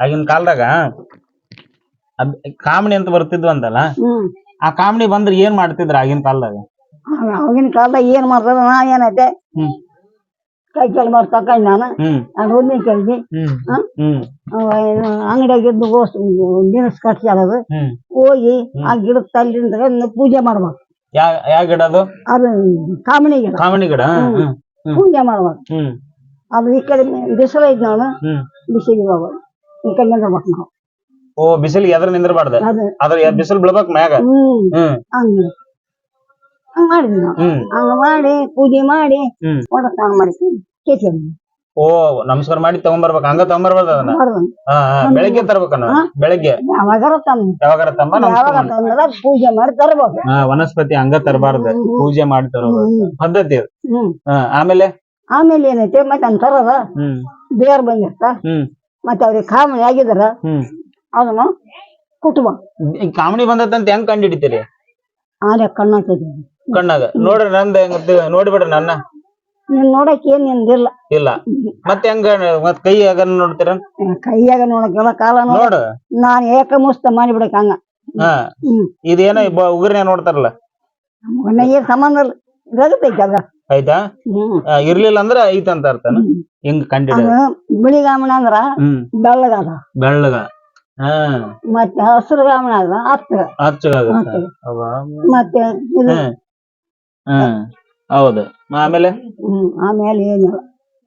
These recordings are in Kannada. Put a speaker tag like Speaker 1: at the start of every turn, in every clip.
Speaker 1: ಆಗಿನ ಕಾಲದಾಗ ಕಾಮಿಡಿ ಕಾಮಣಿ ಅಂತ ಬರ್ತಿದ್ವು ಅಂತಲ್ಲ
Speaker 2: ಹ್ಮ್.
Speaker 1: ಆ ಕಾಮಣಿ ಬಂದ್ರೆ ಏನ್ ಮಾಡ್ತಿದ್ರ ಆಗಿನ ಕಾಲದಾಗ?
Speaker 2: ಆಗ- ಆಗಿನ ಕಾಲದಾಗ ಏನ್ ಮಾಡ್ತಾರ ನಾ ಏನೈತೆ?
Speaker 1: ಹ್ಮ್.
Speaker 2: ಕೈ ಕೆಲ್ ಮಾಡಿ ತಕೊಂಡ್ ನಾನು.
Speaker 1: ಹ್ಮ್.
Speaker 2: ನಾನು ಒಂದಿನ ಕೇಳಿದ್ವಿ
Speaker 1: ಹ್ಮ್? ಹ್ಮ್.
Speaker 2: ಅಂಗಡಿಯಾಗಿದ್ದು ಗೋಸ್ ದಿನಸ್
Speaker 1: ಹ್ಮ್.
Speaker 2: ಹೋಗಿ ಆ ಗಿಡದ ತಲ್ಲಿಂದ ಪೂಜೆ ಮಾಡ್ಬೇಕು.
Speaker 1: ಯಾ ಯಾವ ಗಿಡ ಅದು?
Speaker 2: ಅದು ಕಾಮಣಿ ಗಿಡ.
Speaker 1: ಕಾಮಣಿ ಗಿಡ ಹ್ಮ್. ಹ್ಮ್
Speaker 2: ಪೂಜೆ ಮಾಡ್ಬೇಕು.
Speaker 1: ಹ್ಮ್.
Speaker 2: ಅದು ಈ ಕಡೆ ಬಿಸಿಲು ಐತಿ ನಾವು
Speaker 1: ಹ್ಮ್.
Speaker 2: ಬಿಸಿಲಿಗೆ ಹೋಗ್ಬೇಕು. ನಿಂದಿರ್ಬೇಕು ನಾವು.
Speaker 1: ಓ ಬಿಸಿಲ್ ಎದ್ರ ನಿಂದ್ರಬಾರ್ದ?
Speaker 2: ಅದು.
Speaker 1: ಅದ್ರ ಬಿಸಿಲು ಬೀಳ್ಬೇಕ್ ಮ್ಯಾಗ?
Speaker 2: ಹ್ಮ್.
Speaker 1: ಹ್ಮ್.
Speaker 2: ಹಂಗ. ಹಂಗ ಮಾಡಿದ್ವಿ ನಾವು.
Speaker 1: ಹ್ಮ್.
Speaker 2: ಹಂಗ ಮಾಡಿ ಪೂಜೆ ಮಾಡಿ
Speaker 1: ಹ್ಮ್.
Speaker 2: ಒಡ ಸ್ನಾನ ಮಾಡಿ ಕೇತಿ
Speaker 1: ಓ ನಮಸ್ಕಾರ ಮಾಡಿ ತಗೊಂಬರ್ಬೇಕು. ಹಂಗ ತಗೊಂಬರ್ಬಾರ್ದ ಅದನ್ನ?
Speaker 2: ಮಾಡ್ದು
Speaker 1: ಹಾ ಹಾ. ಬೆಳಗ್ಗೆ ತರ್ಬೇಕನ್ನ ಬೆಳಗ್ಗೆ?
Speaker 2: ಯಾವಾಗಾರ ತಮ್ಮ
Speaker 1: ಯಾವಾಗಾರ ತಮ್ಮ
Speaker 2: ಯಾವಾಗ
Speaker 1: ನಮಸ್ಕಾರ ಮಾಡು.
Speaker 2: ತಂದ್ರ ಪೂಜೆ ಮಾಡಿ ತರ್ಬೇಕು
Speaker 1: ಹಾ ವನಸ್ಪತಿ ಹಂಗ ತರಬಾರ್ದ. ಪೂಜೆ ಮಾಡಿ ತರೋದು ಪದ್ಧತಿ ಅದು?
Speaker 2: ಹ್ಮ್.
Speaker 1: ಹಾ ಆಮೇಲೆ?
Speaker 2: ಆಮೇಲೆ ಏನೈತೆ? ಮತ್ತೆ ಅಂತರದ
Speaker 1: ಹ್ಮ್.
Speaker 2: ಬೇರ್ ಬಂದಿರ್ತ
Speaker 1: ಹ್ಮ್.
Speaker 2: ಮತ್ತೆ ಅವ್ರಿಗೆ ಕಾಮಣಿ ಆಗಿದಾರ
Speaker 1: ಹ್ಮ್.
Speaker 2: ಅದನ್ನು ಕುಟುಂಬ.
Speaker 1: ಈ ಕಾಮಿಡಿ ಬಂದತ್ತಂತ ಹೆಂಗ್ ಕಂಡು ಹಿಡಿತೀರಿ
Speaker 2: ಆಲೆ ಕಣ್ಣಾಗ್ತದೆ
Speaker 1: ಕಣ್ಣಾಗ. ನೋಡ್ರಿ ನಂದ ಹೆಂಗ ನೋಡ್ಬಿಡ್ರಿ ನನ್ನ.
Speaker 2: ನೀನ್ ನೋಡಕ್ ಏನ್ ನಿಂದಿಲ್ಲ.
Speaker 1: ಇಲ್ಲ. ಮತ್ತೆ ಹೆಂಗ ಮತ್ ಕೈ ಆಗ ನೋಡ್ತೀರ?
Speaker 2: ಕೈಯಾಗ ನೋಡಕ್ಕೆಲ್ಲ ಕಾಲ ನೋಡ
Speaker 1: ನೋಡು.
Speaker 2: ನಾನ್ ಏಕ ಮುಸ್ತ ಮಾಡಿಬಿಡಕ್ ಹಂಗ.
Speaker 1: ಹಾ.
Speaker 2: ಹ್ಮ್.
Speaker 1: ಇದೇನೋ ಉಗುರ್ನೇ ನೋಡ್ತಾರಲ್ಲ.
Speaker 2: ನಮ್ಮನ್ನ ಏನ್ ಸಂಬಂಧ ಇಲ್ಲ. ಇದಾಗತ್ತೈತಿ ಅದ.
Speaker 1: ಆಯ್ತಾ?
Speaker 2: ಹ್ಮ್.
Speaker 1: ಆ, ಇರ್ಲಿಲ್ಲ ಅಂದ್ರ ಐತಂತ ಅರ್ಥನ ಹಿಂಗ್ ಕಂಡು
Speaker 2: ಅದು ಬಿಳಿ ಗಾಮಣ ಅಂದ್ರ
Speaker 1: ಹ್ಮ್.
Speaker 2: ಬೆಳ್ಳಗದ.
Speaker 1: ಬೆಳ್ಳಗ. ಹಾ.
Speaker 2: ಮತ್ತೆ ಹಸಿರು ಗಾಮಣ ಅದ ಹತ್ತು.
Speaker 1: ಹಚ್ಚಗಾಗುತ್ತೆ. ಅವ
Speaker 2: ಮತ್ತೆ ಇದು
Speaker 1: ಹ್ಮ್ ಹ್ಮ್ ಹೌದು. ಆಮೇಲೆ?
Speaker 2: ಹ್ಮ್. ಆಮೇಲೆ ಏನಿಲ್ಲ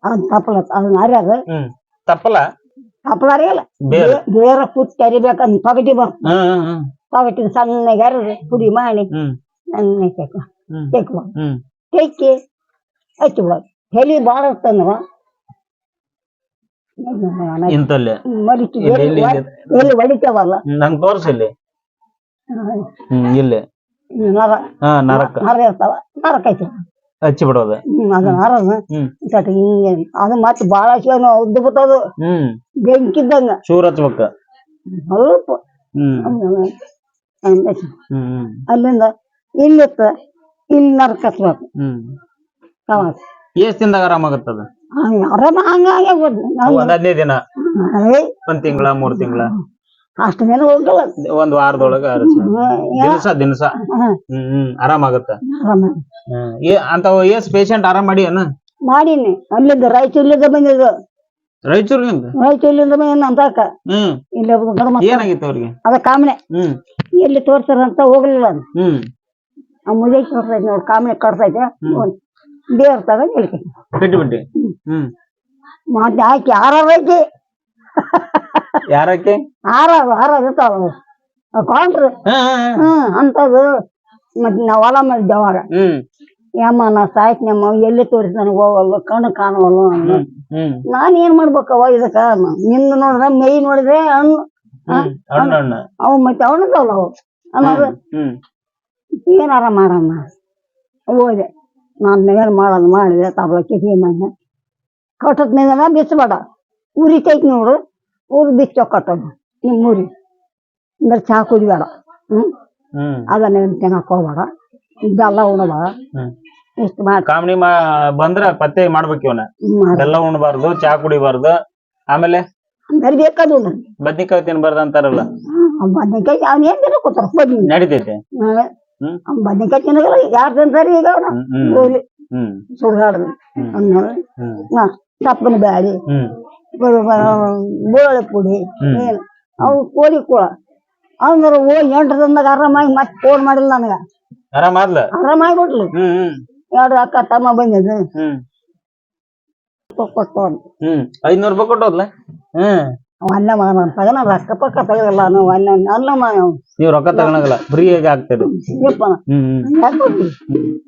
Speaker 2: ಅದ್ ತಪ್ಪಲ ಅದನ್ನ ಅರ್ಯಾದ
Speaker 1: ಹ್ಮ್. ತಪ್ಪಲ?
Speaker 2: ತಪ್ಪಲ ಅರಿಯಲ್ಲ.
Speaker 1: ಬೇರೆ.
Speaker 2: ಬೇರೆ ಕುಟ್ಟಿ ಅರಿಬೇಕಂದ್ ಪಗಟಿ ಬರ್
Speaker 1: ಹ್ಮ್ ಹ್ಮ್ ಹ್ಮ್
Speaker 2: ಪಗಟಿ ಸಣ್ಣಗೆ ಅರಿದು ಪುಡಿ ಮಾಡಿ
Speaker 1: ಹ್ಮ್.
Speaker 2: ಸಣ್ಣ ತೆಕ್ಕ
Speaker 1: ಹ್ಮ್.
Speaker 2: ತೆಕ್ಕು
Speaker 1: ಹ್ಮ್.
Speaker 2: ತೆಕ್ಕಿ ಹಚ್ಚಿ ಬಿಡೋದು ಹೆಲಿ ಬಾಳ
Speaker 1: ಇಂತಲ್ಲಿ. ಇಲ್ಲಿ, ಇಲ್ಲಿ, ಇಲ್ಲಿ.
Speaker 2: ಎಲ್ಲಿ ಹೊಡಿತೇವಲ್ಲ
Speaker 1: ನಂಗ್ ತೋರ್ಸಿಲ್ಲಿ ಹ್ಮ್ ಇಲ್ಲಿ.
Speaker 2: ನರ
Speaker 1: ನರಕ.
Speaker 2: ನರ ಇರ್ತಾವ. ನರಕ ಐತಿ
Speaker 1: ಹಚ್ಚಿ ಬಿಡೋದು.
Speaker 2: ಅದು
Speaker 1: ಹ್ಮ್.
Speaker 2: ಹಿಂಗೆ ಅದು ಮತ್ತೆ ಬಾಳ ಸೇನು ಉದ್ದು ಬಿಟ್ಟದು
Speaker 1: ಹ್ಮ್.
Speaker 2: ಬೆಂಕಿದ್ದಂಗ.
Speaker 1: ಚೂರ್ ಹಚ್ಬೇಕ.
Speaker 2: ಸ್ವಲ್ಪ. ಅಲ್ಲಿಂದ ಇಲ್ಲಿತ್ತ ಇಲ್ಲಿ ನರಕ ಹಚ್ಬೇಕು. ಪ್ರವಾಸ
Speaker 1: ಎಷ್ಟ್ ದಿನದಾಗ ಆರಾಮಾಗತ್ತದ
Speaker 2: ಆರಾಮ ಹಂಗಾಗಿ
Speaker 1: ಒಂದ್ ಹದಿನೈದ್ ದಿನ? ಒಂದ್ ತಿಂಗಳ ಮೂರ್ ತಿಂಗಳ?
Speaker 2: ಅಷ್ಟು ದಿನ ಹೋಗಲ್ಲ
Speaker 1: ಒಂದ್ ವಾರದೊಳಗ ದಿನಸ ದಿನಸ? ಹ್ಮ್. ಹ್ಮ್ ಆರಾಮಾಗತ್ತ
Speaker 2: ಆರಾಮ
Speaker 1: ಹ್ಮ್. ಏ ಅಂತಾವ ಎಷ್ಟ್ ಪೇಷಂಟ್ ಆರಾಮ್ ಮಾಡಿ ಅನ್ನ
Speaker 2: ಮಾಡೀನಿ. ಅಲ್ಲಿಂದ ರಾಯಚೂರ್ಲಿಂದ ಬಂದಿದ್ದು.
Speaker 1: ರಾಯಚೂರ್ಲಿಂದ?
Speaker 2: ರಾಯಚೂರ್ಲಿಂದ ಬಂದ
Speaker 1: ಹ್ಮ್.
Speaker 2: ಇಲ್ಲಿ
Speaker 1: ಏನಾಗಿತ್ತು ಅವ್ರಿಗೆ?
Speaker 2: ಅದ ಕಾಮನೆ.
Speaker 1: ಹ್ಮ್.
Speaker 2: ಎಲ್ಲಿ ತೋರ್ಸಾರಂತ ಹೋಗ್ಲಿಲ್ಲ ಅದು
Speaker 1: ಹ್ಮ್.
Speaker 2: ಆ ತೋರ್ಸೈತೆ ನೋಡಿ ಕಾಮನೆ ಕಟ್ಸೈತೆ. ದೇವ್ರ ತಗೊಂಡು
Speaker 1: ಹ್ಮ್.
Speaker 2: ಮತ್ತೆ ಹಾಕಿ ಆರಾರ ಐತಿ
Speaker 1: ಯಾರಕ್ಕೆ
Speaker 2: ಆರಾರು ಆರಾರು ಇರ್ತಾವ ಕೊಂಡ್ರು
Speaker 1: ಹ್ಮ್
Speaker 2: ಅಂತದು. ಮತ್ತೆ ನಾವು ಹೊಲ ಮಾಡಿದ್ದೆ ಅವಾಗ
Speaker 1: ಹ್ಮ್.
Speaker 2: ಯಮ್ಮ ನಾ ಸಾಯ್ತು ನಮ್ಮ ಎಲ್ಲಿ ತೋರಿಸಿ ನನಗೆ ಹೋಗಲ್ಲ ಕಣ್ಣು ಕಾಣವಲ್ಲ
Speaker 1: ನಾನು
Speaker 2: ನಾನು ಏನ್ ಮಾಡ್ಬೇಕವ ಇದಕ್ಕ? ನಿಂದ ನೋಡಿದ್ರೆ ಮೈ ನೋಡಿದ್ರೆ ಹಣ್ಣು ಅವು ಮತ್ತೆ ಅವನದಲ್ಲ ಅವು. ಅನ್ನೋದು ಏನಾರ ಮಾಡಮ್ಮ ಹೋದೆ. ನಾನು ಮೇಲೆ ಮಾಡೋದು ಮಾಡಿದೆ ತಬಲ ಕಿವಿ ಮನೆ ಕಟ್ಟದ ನಿಂದ ಬಿಚ್ಚಬೇಡ ಉರಿತೈತಿ ನೋಡು. ಊರು ಬಿಚ್ಚೋ ಕಟ್ಟೋದು. ನಿಮ್ಮ ಊರಿ ಅಂದ್ರೆ ಚಹಾ ಕುಡಿಬೇಡ. ಹ್ಮ್? ಅದನ್ನ ತಿನ್ನಕ್ ಹೋಗ್ಬೇಡ ಬೆಲ್ಲ ಉಣಬೇಡ. ಇಷ್ಟು ಮಾಡಿ
Speaker 1: ಕಾಮಿಡಿ ಮಾ ಬಂದ್ರ ಪತ್ತೆ ಮಾಡ್ಬೇಕು ಇವನ. ಬೆಲ್ಲ ಉಣ್ಬಾರ್ದು ಚಾ ಕುಡಿಬಾರ್ದು. ಆಮೇಲೆ?
Speaker 2: ಬೇಕಾದು
Speaker 1: ಬದ್ನಿಕಾಯಿ ತಿನ್ಬಾರ್ದು ಅಂತಾರಲ್ಲ.
Speaker 2: ಬದ್ನಿಕಾಯಿ ಅವ್ನ ಏನ್ ತಿನ್ನ ಕೂತಾರ? ಬದ್ನಿ.
Speaker 1: ನಡಿತೈತೆ.
Speaker 2: ಬದ್ನಿಕಾಯಿ ತಿನ್ನಗಲ್ಲ ಯಾರು ತಿಂತಾರಿ ಈಗ ಅವ್ನ
Speaker 1: ಹ್ಮ್
Speaker 2: ಸುಡ್ಗಾಡ್ದು ಸಪ್ಪನ ಬ್ಯಾಳಿ ಬೋಳೆ ಪುಡಿ. ಏನು? ಅವು ಕೋಳಿ ಕೂಳ ಅಂದ್ರೆ ಹೋಗಿ ಎಂಟು ದಿನದಾಗ ಆರಾಮಾಗಿ ಮತ್ತೆ ಫೋನ್ ಮಾಡಿಲ್ಲ ನನಗ.
Speaker 1: ಆರಾಮಾದ್ಲ
Speaker 2: ಆರಾಮಾಗಿ ಬಿಟ್ಲು
Speaker 1: ಯಾರು
Speaker 2: ಎರಡು ಅಕ್ಕ ತಮ್ಮ ಬಂದಿದ್ದು ಕೊಟ್ಟು
Speaker 1: ಐದ್ನೂರ್ ರೂಪಾಯಿ ಕೊಟ್ಟೋದ್ಲ? ಹ್ಮ್.
Speaker 2: ಅನ್ನ ತಗನ ರೊಕ್ಕ ಪಕ್ಕ ತೆಗಲ್ಲ ನಾವು ಅನ್ನ ಅನ್ನ ಮಾನ
Speaker 1: ನೀವ್ ರೊಕ್ಕ ತಗೊಳಗಲ್ಲ ಫ್ರೀ ಆಗಿ ಆಗ್ತದೆ ಹ್ಮ್ ಹ್ಮ್.
Speaker 2: ಯಾಕೆ ಕೊಡ್ತಿ?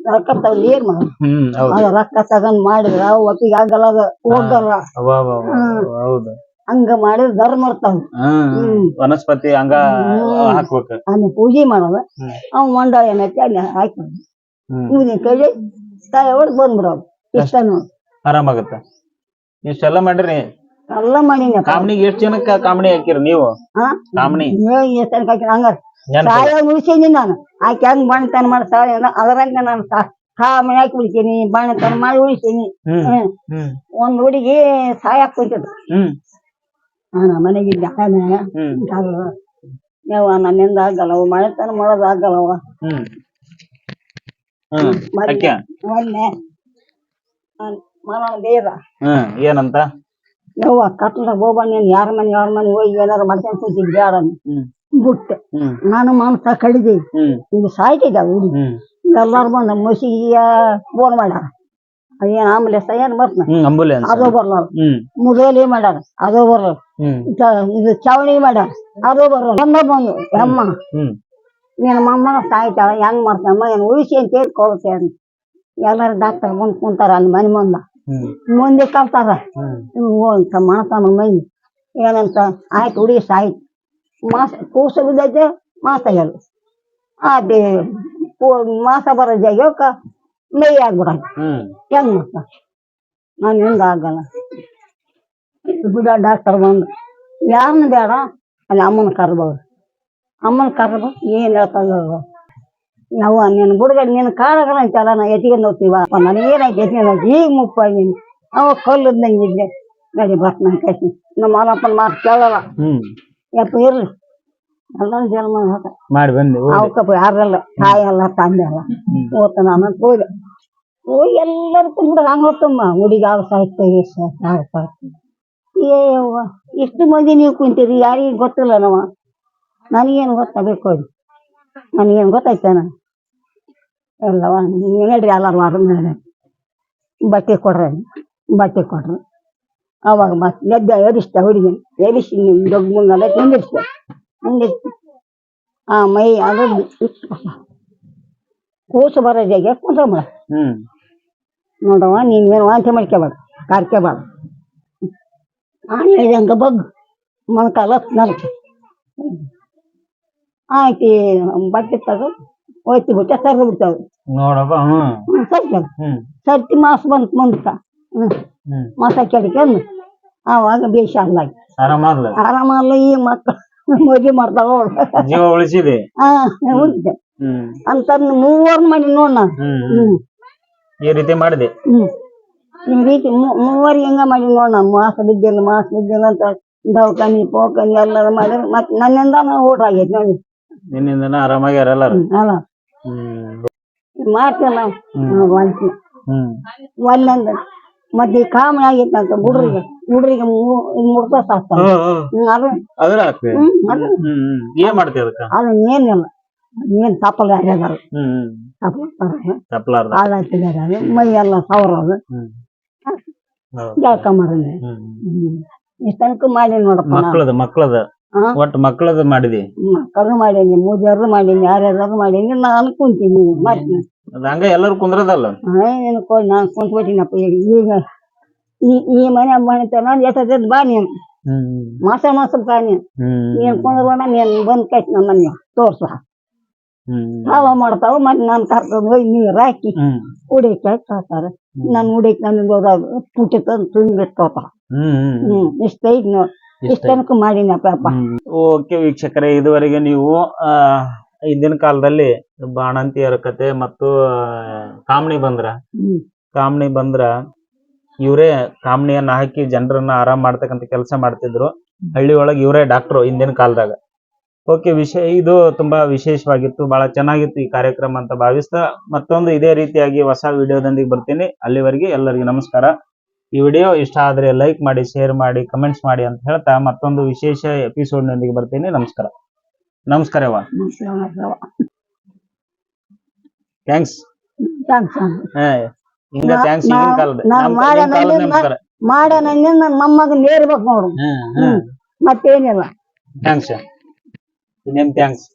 Speaker 2: ರೊಕ್ಕ ತಗಲಿ ಏನ್ ಮಾಡ
Speaker 1: ಹ್ಮ್ ಹೌದು.
Speaker 2: ಅದು ರೊಕ್ಕ ತಗೊಂಡ್ ಮಾಡಿದ್ರ ಅವು ಒಪ್ಪಿಗೆ ಆಗಲ್ಲ ಅದು ಹೋಗಲ್ಲ.
Speaker 1: ಅವ ಅವ ಅವ, ಹೌದು
Speaker 2: ಹಂಗ ಮಾಡಿದ್ರೆ ಧರ್ಮ ಇರ್ತಾವ
Speaker 1: ಹ್ಮ್ ವನಸ್ಪತಿ ಹಂಗ ಹಾಕ್ಬೇಕು.
Speaker 2: ಅಲ್ಲಿ ಪೂಜೆ ಮಾಡೋದು. ಅವ್ ಮಂಡಳ ಏನೈತಿ ಅಲ್ಲಿ ಹಾಕಿ ಪೂಜೆ ಕೈ ತಾಯಿ ಹೊಡೆದು ಬಂದ್ಬಿಡೋದು. ಇಷ್ಟ
Speaker 1: ಆರಾಮಾಗತ್ತ. ಇಷ್ಟೆಲ್ಲ ಮಾಡ್ರಿ.
Speaker 2: ಎಲ್ಲ ಮಾಡೀನಿ
Speaker 1: ಕಾಮಣಿಗೆ ಎಷ್ಟ್ ಜನಕ್ಕ ಕಾಮಣಿ ಹಾಕಿರಿ ನೀವು? ಕಾಮಣಿ
Speaker 2: ಎಷ್ಟು ಹಾಕಿ ಹಂಗ.
Speaker 1: ನೆನ್ಪ
Speaker 2: ಸಾಯ ಉಳಿಸೀನಿ ನಾನು. ಆಕೆ ಹೆಂಗ್ ಬಾಣತನ ಮಾಡಿ ಸಾಯ ಅದರಂಗ ನಾನು ಸಾ- ಕಾ ಮನೆ ಹಾಕಿ ಉಳಿಸೀನಿ ಬಾಣತನ ಮಾಡಿ ಉಳಿಸೀನಿ. ಒಂದ್ ಹುಡುಗಿ ಸಾಯ
Speaker 1: ಹಾಕ್ಕೊಂತಿದ್ರು
Speaker 2: ನಾನು?
Speaker 1: ಹ್ಮ್.
Speaker 2: ಯಾವ ನನ್ನಿಂದ ಆಗಲ್ಲವ ಮಳೆತನ ಮಾಡೋದು ಆಗಲ್ಲವ ಮೊನ್ನೆ ಮನ ಬೇರ
Speaker 1: ಏನಂತ?
Speaker 2: ಯವ್ವ ಕಟ್ಟಡ ಹೋಗಿ ನೀನ್ ಯಾರ ಮನೆ ಯಾರ ಮನೆ ಹೋಗಿ ಏನಾರು ಮಾಡ್ಕೊಂಡ್ ಕೂತಿದ್ ಬೇಡ ಬಿಟ್ಟೆ. ನಾನು ಮಾಂಸ ಕಡಿದೆ
Speaker 1: ಇದು
Speaker 2: ಈಗ ಸಾಯ್ತಿದ್ದ ಹುಡುಗಿ. ಎಲ್ಲಾರು ಬಂದ ಮಸಿಗೆ ಫೋನ್ ಮಾಡ್ಯಾರ. ಅದೇನ್ ಆಂಬುಲೆನ್ಸ್ ಏನ್ ಆಮೇಲೆ
Speaker 1: ಸಯನ್ ಅಂಬುಲೆನ್ಸ್
Speaker 2: ಅದು ಬರ್ಲಾರ ಮುದೇಲಿ ಮಾಡ್ಯಾರ. ಅದು ಬರಲ್ಲ ಇದು ಚಾವಣಿ ಮಾಡ್ಯಾರ. ಅದು ಬರಲ್ಲ ಬಂದ ಬಂದು ಅಮ್ಮ ನಿನ್ನ ಮೊಮ್ಮಗ ಸಾಯ್ತಾಳ ಹೆಂಗ್ ಮಾಡ್ತಾಳಮ್ಮ ಏನ್ ಉಳಿಸಿ ಅಂತ ಹೇಳಿ ಕೊಡ್ತೇನೆ ಎಲ್ಲಾರು ಡಾಕ್ಟರ್ ಬಂದ್ ಕುಂತಾರ ಅಲ್ಲಿ ಮನೆ ಮುಂದ. ಮುಂದೆ ಇವು ಅಂತ ಮಾಡ್ತಾನ ಮೈ ಏನಂತ ಆಯ್ತು ಉಡಿ ಸಾಯ್ತು. ಮಾಸ ಕೂಸ ಬಿದ್ದೈತೆ ಮಾಸ ಹೇಳು. ಅದೇ ಮಾಸ ಬರೋ ಯೋಕ ಮೈ ಆಗ್ಬಿಡ
Speaker 1: ಹ್ಮ್.
Speaker 2: ಹೆಂಗ್ ಮಾಡ್ತಾನ ನಾನು ಹಿಂಗ ಆಗಲ್ಲ. ಬಿಡ ಡಾಕ್ಟರ್ ಬಂದು ಯಾರನ್ನ ಬೇಡ ಅಲ್ಲಿ ಅಮ್ಮನ ಕರ್ಬೋದು ಅಮ್ಮನ ಕರ್ಬೋದು ಏನ್ ಹೇಳ್ತಾಗ ನಾವು ನಿನ್ನ ಹುಡುಗ ನಿನ್ನ ಕಾಲಗಳ ಅಂತಲ್ಲ ನಾ ಎತ್ಕೊಂಡು ಹೋಗ್ತೀವ ನನಗೇನಾಯ್ತು ಎತ್ಕೊಂಡು ಹೋಗಿ ಈಗ ಮುಪ್ಪಾಗಿ ಅವ ಕಲ್ಲದಂಗಿದ್ದೆ ನಡಿ ಬರ್ತ ನನ್ನ ಕೈ ನಮ್ಮ ಮಾಲಪ್ಪನ ಮಾತು ಕೇಳಲ್ಲ.
Speaker 1: ಹ್ಮ್.
Speaker 2: ಯಪ್ಪ ಇರ್ಲಿ. ಎಲ್ಲ ಜನ್ಮ
Speaker 1: ಮಾಡಿ ಬಂದೆ.
Speaker 2: ಅವಕ್ಕಪ್ಪ ಯಾರಲ್ಲ ತಾಯಿ ಅಲ್ಲ ತಂದೆ ಅಲ್ಲ ಓದ್ತ ನಾನು ಹೋದೆ. ಹೋಗಿ ಎಲ್ಲರೂ ತುಂಬ ಹಂಗ ತುಂಬ ಹುಡುಗಿ ಸಾಯ್ತೇವೆ ಏ ಯವ್ವ ಇಷ್ಟು ಮಂದಿ ನೀವು ಕುಂತೀರಿ ಯಾರಿಗೆ ಗೊತ್ತಿಲ್ಲ ನಾವ. ನನಗೇನು ಗೊತ್ತಾಗಬೇಕು ನನಗೇನು ಗೊತ್ತಾಯ್ತಾನ? ಎಲ್ಲವ ನೀವು ಹೇಳ್ರಿ ಎಲ್ಲಾರು ಮೇಲೆ ಬಟ್ಟೆ ಕೊಡ್ರಿ ಬಟ್ಟೆ ಕೊಡ್ರಿ. ಅವಾಗ ಮತ್ತೆ ಗೆದ್ದ ಎರಿಸ್ತೆ ಹುಡುಗಿ ಎರಿಸಿ ನಿಮ್ಮ ದೊಡ್ಡ ಮುಂದೆ ನಿಂದಿರ್ಸ್ತೆ ನಿಂದಿರ್ಸಿ ಆ ಮೈ ಅದು ಕೂಸು ಬರೋ ಜಾಗ
Speaker 1: ಹ್ಮ್.
Speaker 2: ನೋಡವ್ವ ನೀನು ಏನು ವಾಂತಿ ಮಾಡ್ಕೋಬೇಡ ಕಾರ್ಕೋಬೇಡ ನಾನು ಹೇಳಿದಂಗ ಬಗ್ ಮೊಣಕಾಲ ನರಕ ಆಯ್ತು ಬಟ್ಟೆ ತಗೋ ಹೋಯ್ತು ಬಿಟ್ಟ ಸರ್ ಬಿಡ್ತಾವ್
Speaker 1: ನೋಡಪ್ಪ ಹ್ಮ್.
Speaker 2: ಸರ್ತಿ
Speaker 1: ಹ್ಮ್.
Speaker 2: ಸರ್ತಿ ಮಾಸ ಬಂತ ಮುಂದಕ್ಕ ಹ್ಮ್. ಮಾಸ ಕೆಡ್ಕೊಂಡು ಆವಾಗ ಬೇಷ ಅಲ್ಲಾಗಿ
Speaker 1: ಆರಾಮಲ್ಲ
Speaker 2: ಆರಾಮಲ್ಲ ಈ ಮಕ್ಕಳು ಮದುವೆ ಮಾಡ್ತಾವ
Speaker 1: ಜೀವ ಉಳಿಸಿದೆ?
Speaker 2: ಹಾ
Speaker 1: ಹ್ಮ್.
Speaker 2: ಅಂತ ಮೂವರ್ ಮಾಡಿ ನೋಡ್
Speaker 1: ಹ್ಮ್. ಈ ರೀತಿ ಮಾಡಿದೆ?
Speaker 2: ಹ್ಮ್. ಈ ರೀತಿ ಮೂವರ್ ಹೆಂಗ ಮಾಡಿ ನೋಡ ಮಾಸ ಬಿದ್ದಿಲ್ಲ ಮಾಸ ಬಿದ್ದಿಲ್ಲ ಅಂತ ದವಾಖಾನಿ ಪೋಖಾನಿ ಎಲ್ಲ ಮಾಡಿದ್ರೆ. ಮತ್ ನನ್ನಿಂದ ಊಟ ಆಗೈತಿ ನೋಡಿ.
Speaker 1: ನಿನ್ನಿಂದ ಆರಾಮಾಗ್ಯಾರ ಎಲ್ಲಾರು?
Speaker 2: ಅಲ್ಲ
Speaker 1: ಹ್ಮ್
Speaker 2: ಮಾಡ್ತಿಲ್ಲ ವಾಂತಿ
Speaker 1: ಹ್ಮ್
Speaker 2: ಒಲ್ಲಂದ ಮತ್ತೆ ಈ ಕಾಮ ಆಗೈತೆ ಅಂತ ಹುಡ್ರಿಗೆ ಹುಡ್ರಿಗೆ ಮೂರ್ ತಾಸ ಆಗ್ತಾವ
Speaker 1: ಹ್ಮ್, ಹ್ಮ್.
Speaker 2: ಅದು
Speaker 1: ಅದ್ರ ಆಗ್ತದೆ
Speaker 2: ಹ್ಮ್ ಅದು
Speaker 1: ಹ್ಮ್ ಹ್ಮ್ ಏನ್ ಮಾಡ್ತೀವಿ ಅದಕ್ಕ
Speaker 2: ಅದು ಏನಿಲ್ಲ ಏನ್ ತಪ್ಪಲ ಆಗ್ಯದಾರ
Speaker 1: ಹ್ಮ್ ಹ್ಮ್
Speaker 2: ತಪ್ಪಲ
Speaker 1: ತಪ್ಲಾರ್ದ
Speaker 2: ಕಾಲ ಹತ್ತಿದಾರ ಮೈ ಎಲ್ಲ ಸವರೋದು
Speaker 1: ಹ್ಮ್ ಹೌದ್.
Speaker 2: ಜಳಕ ಮಾಡಿದ್ವಿ
Speaker 1: ಹ್ಮ್
Speaker 2: ಹ್ಮ್ ಇಷ್ಟನಕ್ಕೂ ಮಾಡಿ ನೋಡಪ್ಪ ನಾನು.
Speaker 1: ಮಕ್ಕಳದ ಮಕ್ಕಳದ
Speaker 2: ಹಾ?
Speaker 1: ಒಟ್ಟು ಮಕ್ಕಳದ ಮಾಡಿದಿ?
Speaker 2: ಮಕ್ಕಳು ಮಾಡೀನಿ ಮೂಜಾರು ಮಾಡೀನಿ ಯಾರ್ಯಾರು ಮಾಡೀನಿ ನಾನು ಕುಂತೀನಿ
Speaker 1: ಅದ್ ಹಂಗ ಎಲ್ಲರೂ ಕುಂದ್ರದಲ್ಲ?
Speaker 2: ಏನು ಕೊಡಿ ನಾನು ಕುಂತ್ಬಿಟ್ಟಿನಪ್ಪ ಈಗ ಈಗ ಈ ಈ ಮನೆ ಮನೆ ನಾನು ಎಷ್ಟೊತ್ತ ಬಾ ನೀನು. ಮಾಸ ಮಾಸ ಬಾ ನೀನು.
Speaker 1: ಕುಂದ್ರ
Speaker 2: ನೀನು ಕುಂದ್ರಬೇಡ ನೀನು ಬಂದ್ ನಮ್ಮ ಮನೆ ತೋರ್ಸ. ಹಾವ ಮಾಡ್ತಾವ ಮತ್ತೆ ನಾನು ಕರ್ಕೊಂಡು ಹೋಗಿ ನೀರು ಹಾಕಿ ಉಡಿಕೆ ಹಾಕ್ತಾರೆ. ನಾನು ಉಡಿಕೆ ನನಗೆ ಹೋದಾಗ ಪುಟ್ಟಿ ತಂದು ತುಂಬಿಟ್ಕೋತಾರ
Speaker 1: ಹ್ಮ್
Speaker 2: ಇಷ್ಟ ಐತಿ ನೋಡಿ. ಇಷ್ಟನಕ್ಕೂ ಮಾಡೀನಪ್ಪ ಅಪ್ಪ
Speaker 1: ಓಕೆ ವೀಕ್ಷಕರೇ ಇದುವರೆಗೆ ನೀವು ಆ ಹಿಂದಿನ ಕಾಲದಲ್ಲಿ ಬಾಣಂತಿಯರ ಕತೆ ಮತ್ತು ಕಾಮಣಿ ಬಂದ್ರ.
Speaker 2: ಹ್ಮ್.
Speaker 1: ಕಾಮಣಿ ಬಂದ್ರ ಇವರೇ ಕಾಮಣಿಯನ್ನ ಹಾಕಿ ಜನರನ್ನ ಆರಾಮ್ ಮಾಡ್ತಕ್ಕಂತ ಕೆಲಸ ಮಾಡ್ತಿದ್ರು. ಹಳ್ಳಿ ಒಳಗೆ ಇವರೇ ಡಾಕ್ಟ್ರು ಹಿಂದಿನ ಕಾಲದಾಗ. ಓಕೆ ವಿಷಯ ಇದು ತುಂಬಾ ವಿಶೇಷವಾಗಿತ್ತು ಬಹಳ ಚೆನ್ನಾಗಿತ್ತು ಈ ಕಾರ್ಯಕ್ರಮ ಅಂತ ಭಾವಿಸ್ತಾ ಮತ್ತೊಂದು ಇದೇ ರೀತಿಯಾಗಿ ಹೊಸ ವಿಡಿಯೋದೊಂದಿಗೆ ಬರ್ತೀನಿ. ಅಲ್ಲಿವರೆಗೆ ಎಲ್ಲರಿಗೂ ನಮಸ್ಕಾರ. ಈ ವಿಡಿಯೋ ಇಷ್ಟ ಆದ್ರೆ ಲೈಕ್ ಮಾಡಿ ಶೇರ್ ಮಾಡಿ ಕಮೆಂಟ್ಸ್ ಮಾಡಿ ಅಂತ ಹೇಳ್ತಾ ಮತ್ತೊಂದು ವಿಶೇಷ ಎಪಿಸೋಡ್ ನೊಂದಿಗೆ ಬರ್ತೀನಿ. ನಮಸ್ಕಾರ. ನಮಸ್ಕಾರವ್ವ ಥ್ಯಾಂಕ್ಸ್
Speaker 2: ಥ್ಯಾಂಕ್ಸ್
Speaker 1: ಹಿಂಗ ಥ್ಯಾಂಕ್ಸ್ ಈಗಿನ ಕಾಲದ ನಮಸ್ಕಾರ
Speaker 2: ಮಾಡೋಣ ನನ್ನ ನೇರ್ಬೇಕು ನೋಡು. ಮತ್ತೇನಿಲ್ಲ.
Speaker 1: ಥ್ಯಾಂಕ್ಸ್ ಇನ್ನೇನು ಥ್ಯಾಂಕ್ಸ್